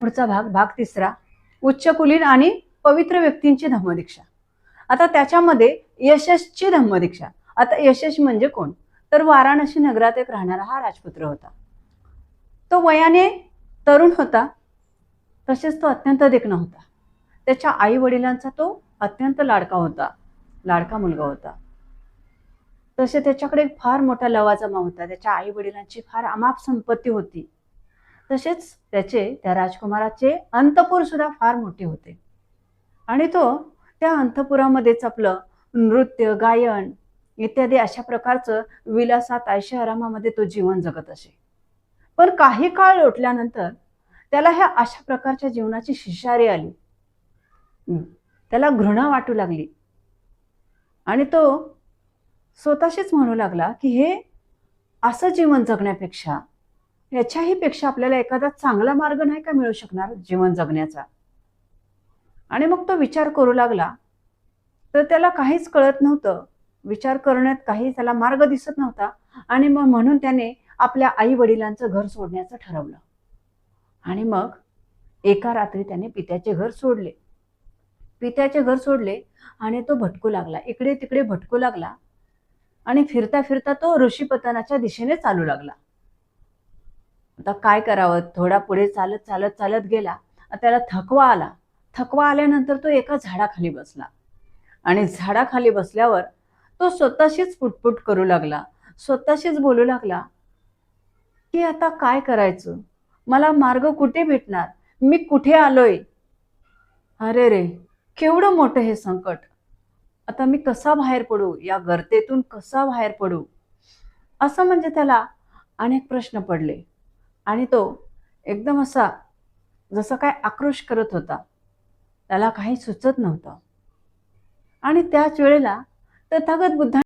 पुढचा भाग भाग तिसरा उच्चकुलीन आणि पवित्र व्यक्तींची धम्मदीक्षा. आता त्याच्यामध्ये यशस्ची धम्मदीक्षा. आता यशस म्हणजे कोण? तर वाराणसी नगरात एक राहणारा हा राजपुत्र होता. तो वयाने तरुण होता. तसेच तो अत्यंत देखणा होता. त्याच्या आई वडिलांचा तो अत्यंत लाडका होता. लाडका मुलगा होता. तसे त्याच्याकडे फार मोठा लवाजमा होता. त्याच्या आई वडिलांची फार अमाप संपत्ती होती. तसेच त्याचे त्या राजकुमाराचे अंतपूर सुद्धा फार मोठे होते. आणि तो त्या अंतपुरामध्येच आपलं नृत्य गायन इत्यादी अशा प्रकारचं विलासात आरामामध्ये तो जीवन जगत असे. पण काही काळ लोटल्यानंतर त्याला ह्या अशा प्रकारच्या जीवनाची शिशारी आली. त्याला घृणा वाटू लागली. आणि तो स्वतःशीच म्हणू लागला की हे असं जीवन जगण्यापेक्षा याच्याही पेक्षा आपल्याला एखादा चांगला मार्ग नाही का मिळू शकणार जीवन जगण्याचा? आणि मग तो विचार करू लागला तर त्याला काहीच कळत नव्हतं. विचार करण्यात काही त्याला मार्ग दिसत नव्हता. आणि मग म्हणून त्याने आपल्या आई वडिलांचं घर सोडण्याचं ठरवलं. आणि मग एका रात्री त्याने पित्याचे घर सोडले. पित्याचे घर सोडले आणि तो भटकू लागला. इकडे तिकडे भटकू लागला आणि फिरता फिरता तो ऋषीपतनाच्या दिशेने चालू लागला. आता काय करावं? थोडा पुढे चालत चालत चालत गेला. त्याला थकवा आला. थकवा आल्यानंतर तो एका झाडाखाली बसला. आणि झाडाखाली बसल्यावर तो स्वतःशीच पुटपुट करू लागला. स्वतःशीच बोलू लागला की आता काय करायचं? मला मार्ग कुठे भेटणार? मी कुठे आलोय? अरे रे केवढं मोठं हे संकट. आता मी कसा बाहेर पडू? या गर्तेतून कसा बाहेर पडू? असं म्हणजे त्याला अनेक प्रश्न पडले. आणि तो एकदम असा जसं काय आक्रोश करत होता त्याला काही सुचत नव्हतं. आणि त्याच वेळेला तथागत बुद्धा